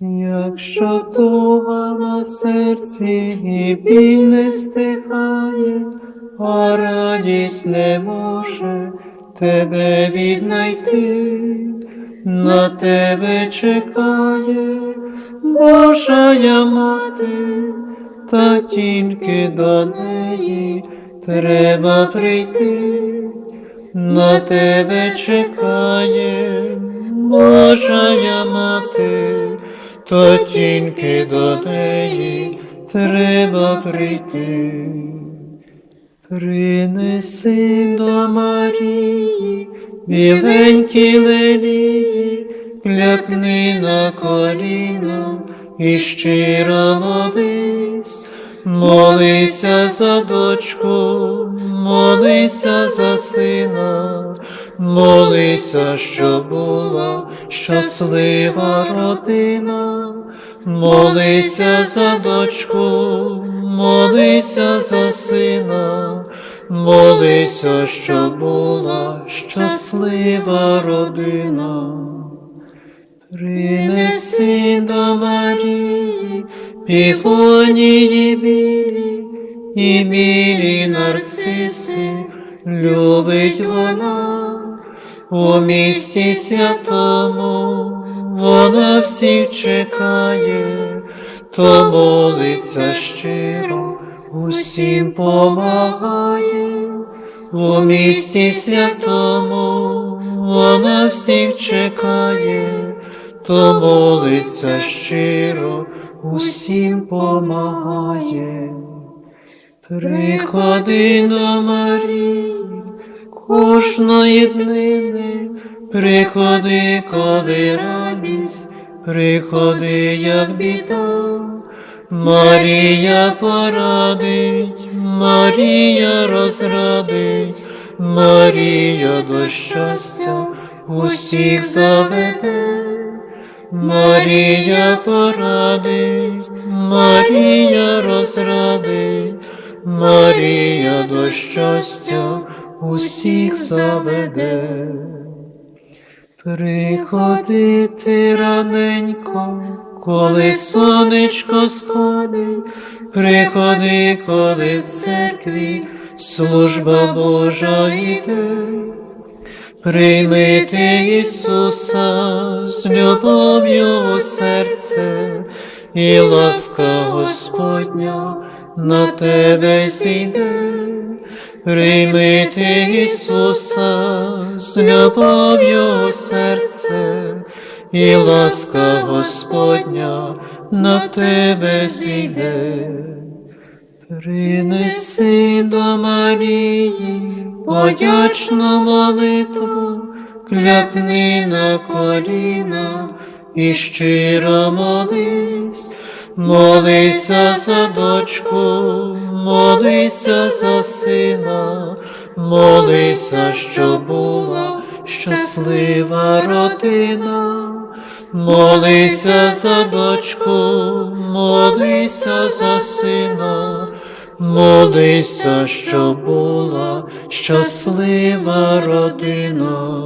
Якщо туга на серці і біль не стихає, а радість не може тебе віднайти, на тебе чекає Божая мати, та тільки до неї треба прийти, на тебе чекає Божая мати, то тільки до неї треба прийти. Принеси до Марії біленькі лелії, кляпни на коліна і щиро молись, молися за дочку, молися за сина, молися, що була щаслива родина, молися за дочку, молися за сина, молися, що була щаслива родина. Принеси до Марії піфонії білі і білі нарциси, любить вона у місті святому, вона всіх чекає, то молиться щиро, усім помагає, у місті святому, вона всіх чекає, то молиться щиро, усім помагає. Приходи до Марії, кожної днини, приходи, коли радість, приходи, як біда. Марія порадить, Марія розрадить, Марія до щастя усіх заведе. Марія порадить, Марія розрадить, Марія до щастя усіх заведе. Приходити раненько, коли сонечко сходить, приходи, коли в церкві служба Божа йде. Приймити Ісуса з любов'ю у серце, і ласка Господня на тебе зійде. Приймити Ісуса з любов'ю серце, і ласка Господня на тебе зійде. Принеси до Марії подячну молитву, кляпни на коліна і щиро молись, молися за дочку, молися за сина, молися, що була щаслива родина. Молися за дочку, молися за сина, молися, що була щаслива родина.